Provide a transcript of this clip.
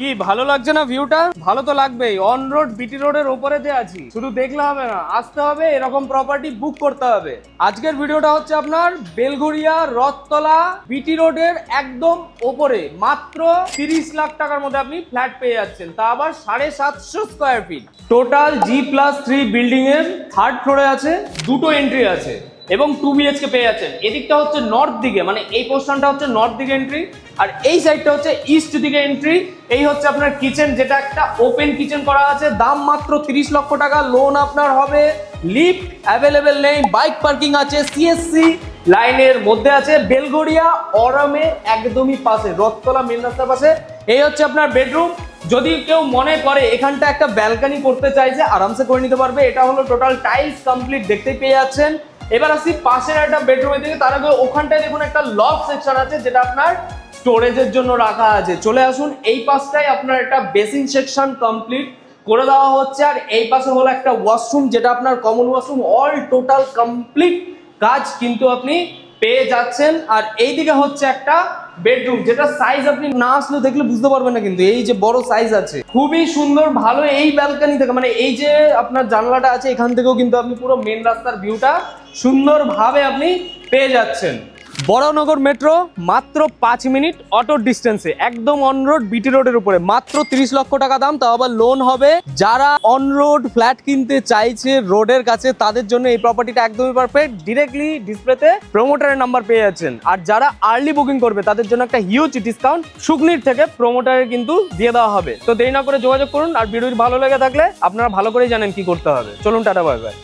কি, ভালো লাগছে না ভিউটা ভালো তো লাগবেই। অন রোড বিটি রোডের ওপরেতে আছি। শুধু দেখলে হবে না, আসতে হবে, এরকম প্রপার্টি বুক করতে হবে। আজকের ভিডিওটা হচ্ছে আপনার বেলঘরিয়া রথতলা বিটি রোডের একদম ওপরে। মাত্র তিরিশ লাখ টাকার মধ্যে আপনি ফ্ল্যাট পেয়ে যাচ্ছেন। তা আবার সাড়ে সাতশো square feet total G plus three building এর থার্ড ফ্লোরে আছে, দুটো এন্ট্রি আছে, এবং টু বিএচকে পেয়ে যাচ্ছেন। এদিকটা হচ্ছে নর্থ দিকে মানে এই পোর্শনটা হচ্ছে নর্থ দিকে এন্ট্রি আর এই সাইডটা হচ্ছে ইস্ট দিকে এন্ট্রি এই হচ্ছে আপনার কিচেন যেটা একটা ওপেন কিচেন করা আছে। দাম মাত্র তিরিশ লক্ষ টাকা লোন আপনার হবে লিফট অ্যাভেলেবেল নেই বাইক পার্কিং আছে সিএসসি লাইনের মধ্যে আছে বেলগড়িয়া অরামে, একদমই পাশে, রথতলা মেন রাস্তার পাশে। এই হচ্ছে আপনার বেডরুম যদি কেউ মনে করে এখানটা একটা ব্যালকানি করতে চাইছে, আরামসে করে নিতে পারবে। এটা হলো টোটাল টাইলস কমপ্লিট দেখতে পেয়ে যাচ্ছেন। এবার আসি পাশের একটা বেডরুমের দিকে। তার আগে ওখানটায় দেখুন একটা লক সেকশন আছে, যেটা আপনার স্টোরেজের জন্য রাখা আছে। চলে আসুন, এই পাশটায় আপনার একটা বেসিন সেকশন কমপ্লিট করে দেওয়া হচ্ছে। আর এই পাশে হলো একটা ওয়াশরুম, যেটা আপনার common washroom, all total complete কাজ কিন্তু আপনি পেয়ে যাচ্ছেন। আর এইদিকে হচ্ছে একটা বেডরুম, যেটা সাইজ আপনি না আসলে দেখলে বুঝতে পারবেন না কিন্তু, এই যে বড় সাইজ আছে। খুবই সুন্দর, ভালো এই ব্যালকানি থেকে মানে এই যে আপনার জানলাটা আছে, এখান থেকেও কিন্তু আপনি পুরো মেন রাস্তার ভিউটা সুন্দরভাবে আপনি পেয়ে যাচ্ছেন। বড়নগর মেট্রো মাত্র পাঁচ মিনিট অটো ডিস্টেন্সে, একদম অন রোড বিটি রোডের উপরে। মাত্র তিরিশ লক্ষ টাকা দাম, তাও আবার লোন হবে। যারা অন রোড ফ্ল্যাট কিনতে চাইছে রোডের কাছে, তাদের জন্য এই প্রপার্টিটা একদমই পারফেক্ট ডিরেক্টলি ডিসপ্লেতে প্রোমোটারের নাম্বার পেয়ে যাচ্ছেন। আর যারা আর্লি বুকিং করবে, তাদের জন্য একটা হিউজ ডিসকাউন্ট সুকনির থেকে প্রমোটারের কিন্তু দিয়ে দেওয়া হবে। তো দেরি না করে যোগাযোগ করুন, আর ভিডিও ভালো লেগে থাকলে আপনারা ভালো করেই জানেন কি করতে হবে। চলুন টাটা বাই বাই